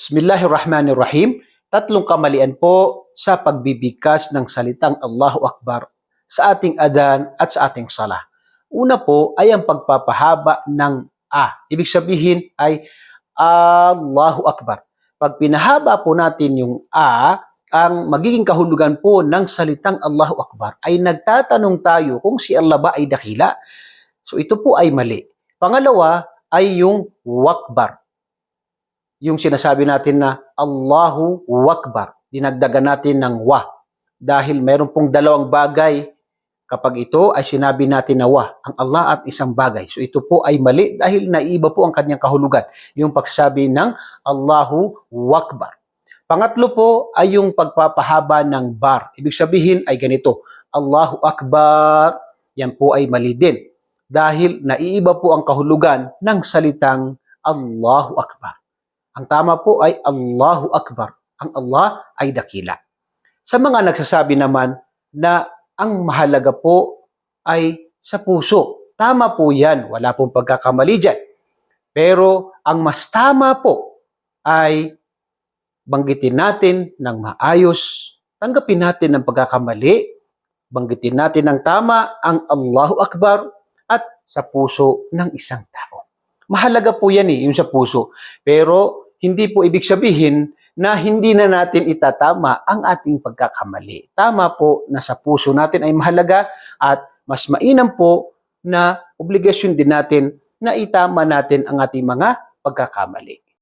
Bismillahirrahmanirrahim. Tatlong kamalian po sa pagbibigkas ng salitang Allahu Akbar sa ating adan at sa ating sala. Una po ay ang pagpapahaba ng A. Ibig sabihin ay Allahu Akbar. Pag pinahaba po natin yung A, ang magiging kahulugan po ng salitang Allahu Akbar ay nagtatanong tayo kung si Allah ba ay dakila. So ito po ay mali. Pangalawa ay yung wakbar. Yung sinasabi natin na Allahu Wakbar. Dinagdagan natin ng wa. Dahil meron pong dalawang bagay kapag ito ay sinabi natin na wa, ang Allah at isang bagay. So ito po ay mali dahil naiba po ang kanyang kahulugan. Yung pagsabi ng Allahu Wakbar. Pangatlo po ay yung pagpapahaba ng bar. Ibig sabihin ay ganito, Allahu Akbar. Yan po ay mali din. Dahil naiiba po ang kahulugan ng salitang Allahu Akbar. Ang tama po ay Allahu Akbar. Ang Allah ay dakila. Sa mga nagsasabi naman na ang mahalaga po ay sa puso. Tama po yan. Wala pong pagkakamali dyan. Pero ang mas tama po ay banggitin natin ng maayos, tanggapin natin ng pagkakamali, banggitin natin ng tama ang Allahu Akbar at sa puso ng isang tao. Mahalaga po yan eh, yung sa puso. Pero hindi po ibig sabihin na hindi na natin itatama ang ating pagkakamali. Tama po na sa puso natin ay mahalaga at mas mainam po na obligasyon din natin na itama natin ang ating mga pagkakamali.